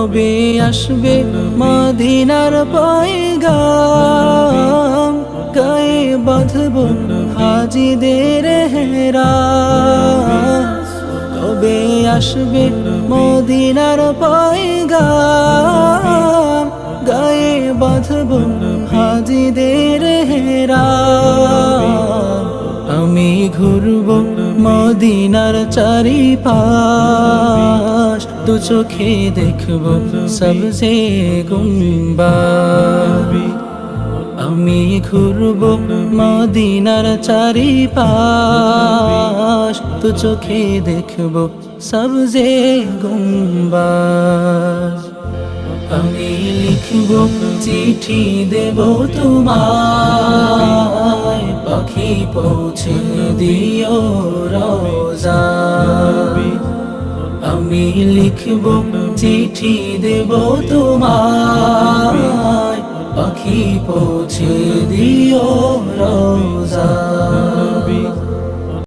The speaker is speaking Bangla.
কবে আসবে মদিনার পয়গাম? গায়ে বাঁধব হাজিদের হেরা? কবে আসবে মদিনার পয়গাম? গায়ে বাঁধব হাজিদের হেরা? আমি ঘুরব মদিনার চারিপাশ। দু চোখে দেখব সবসে গুম্বা। আমি ঘুরব মদিনার চারিপাশ দু চোখে দেখব সবজে গুম্বাজ আমি লিখব চিঠি দেব তোমায়, পাখি পৌঁছে দিও রোজা। আমি লিখব চিঠি দেব তোমার পাখি পৌঁছে দিও।